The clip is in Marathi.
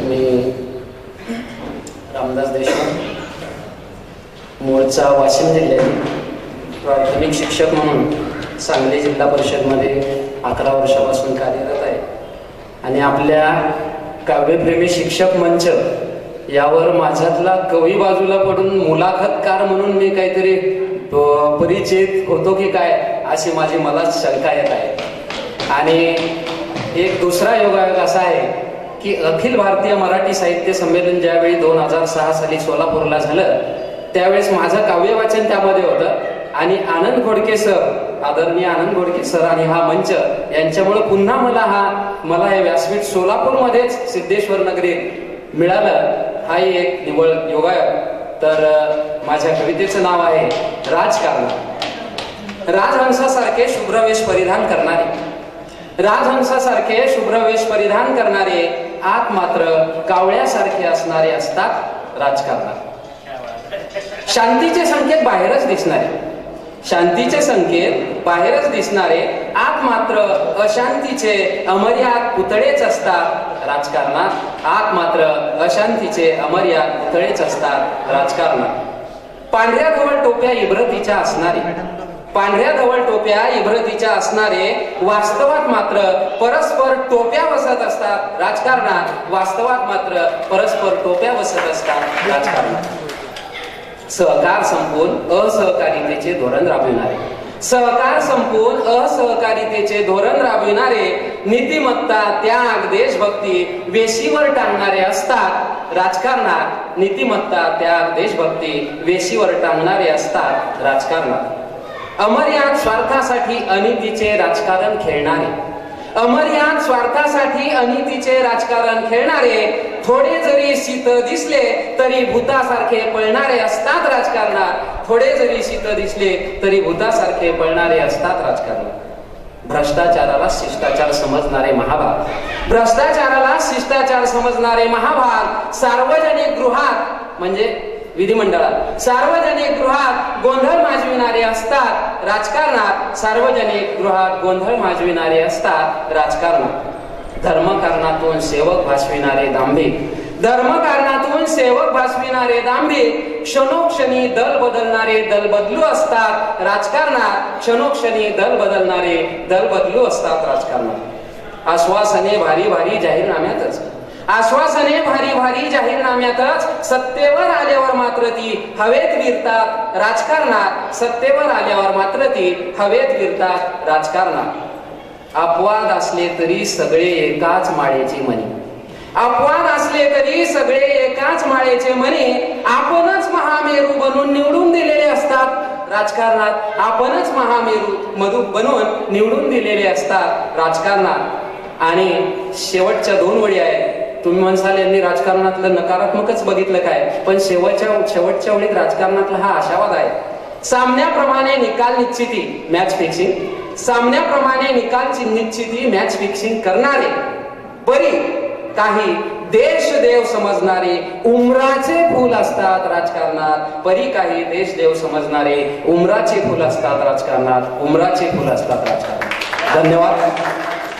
मी रामदास देशमुख मूळचा वाशिम जिल्ह्यात प्राथमिक शिक्षक म्हणून सांगली जिल्हा परिषदमध्ये अकरा वर्षापासून कार्यरत आहे. आणि आपल्या काव्यप्रेमी शिक्षक मंच यावर माझ्यातला कवी बाजूला पडून मुलाखतकार म्हणून मी काहीतरी परिचित होतो की काय अशी माझी मलाच शंका येत आहे. आणि एक दुसरा योगायोग असा आहे की अखिल भारतीय मराठी साहित्य संमेलन ज्यावेळी दोन हजार सहा साली सोलापूरला झालं त्यावेळेस माझं काव्य वाचन त्यामध्ये होतं. आणि आनंद घोडके सर आदरणीय आनंद घोडके सर आणि हा मंच यांच्यामुळे पुन्हा मला हा मला हे व्यासपीठ सोलापूरमध्येच सिद्धेश्वर नगरीत मिळालं. हाही एक निवळ योगायोग. तर माझ्या कवितेचं नाव आहे राजकारण. राजहंसासारखे शुभ्रवेश परिधान करणारे. राजहंसासारखे शुभ्रवेश परिधान करणारे आत मात्र कावळ्यासारखे असणारे असतात राजकारणात. शांतीचे संकेत बाहेरच दिसणारे. शांतीचे संकेत बाहेरच दिसणारे आत मात्र अशांतीचे अमर्याद पुतळेच असतात राजकारणात. आत मात्र अशांतीचे अमर्याद पुतळेच असतात राजकारणात. पांढऱ्या धवळ टोप्या इब्रतीच्या असणारी. पांढऱ्या धवळ टोप्या इब्रतीच्या असणारे वास्तवात मात्र परस्पर टोप्या बसत असतात. राजकारणात वास्तवात मात्र परस्पर टोप्या बसत असतात. राजकारणात. सहकार संपून असहकारितेचे धोरण राबविणारे. सहकार संपून असहकारितेचे धोरण राबविणारे नीतिमत्ता त्याग देशभक्ती वेशीवर टांगणारे असतात. राजकारणात नीतिमत्ता त्याग देशभक्ती वेशीवर टांगणारे असतात. राजकारणात. अमर्याद स्वार्थासाठी अनितीचे राजकारण खेळणारे. अमर्याद स्वार्थासाठी अनितीचे राजकारण खेळणारे थोडे जरी शीत दिसले तरी भूतासारखे पळणारे असतात राजकारणात. थोडे जरी शीत दिसले तरी भूतासारखे पळणारे असतात राजकारणात. भ्रष्टाचाराला शिष्टाचार समजणारे महाभाग. भ्रष्टाचाराला शिष्टाचार समजणारे महाभाग सार्वजनिक गृहात म्हणजे विधिमंडळात. सार्वजनिक गृहात गोंधळ माजविणारे असतात राजकारणात. सार्वजनिक गृहात गोंधळ माजविणारे असतात राजकारणात. धर्मकारणातून सेवक भासविणारे दांभे धर्मकारणातून सेवक भासविणारे दांभे क्षणोक्षणी दल बदलणारे दल बदलू असतात राजकारणात. क्षणोक्षणी दल बदलणारे दल बदलू असतात राजकारणात. आश्वासने भारी भारी जाहीरनाम्यातच. आश्वासने भारी भारी जाहीरनाम्यातच सत्तेवर आल्यावर मात्र ती हवेत विरतात राजकारणात. सत्तेवर आल्यावर मात्र ती हवेत विरतात राजकारणात. अपवाद असले तरी सगळे एकाच माळेची मनी अपवाद असले तरी सगळे एकाच माळेचे म्हणे आपणच महामेरू बनून निवडून दिलेले असतात. राजकारणात आपणच महामेरू मधु बनवून निवडून दिलेले असतात राजकारणात. आणि शेवटच्या दोन वळी आहेत. तुम्ही म्हणसाल यांनी राजकारणातलं नकारात्मकच बघितलं काय? पण शेवटच्या शेवटच्या वेळीत राजकारणातला हा आशावाद आहे. सामन्याप्रमाणे निकाल निश्चिती मॅच फिक्सिंग सामन्याप्रमाणे निकाल निश्चिती मॅच फिक्सिंग करणारे. बरी काही देश देव समजणारे उमराचे फूल असतात राजकारणात. परी काही देश देव समजणारे उमराचे फूल असतात राजकारणात. उमराचे फूल असतात राजकारणात. धन्यवाद.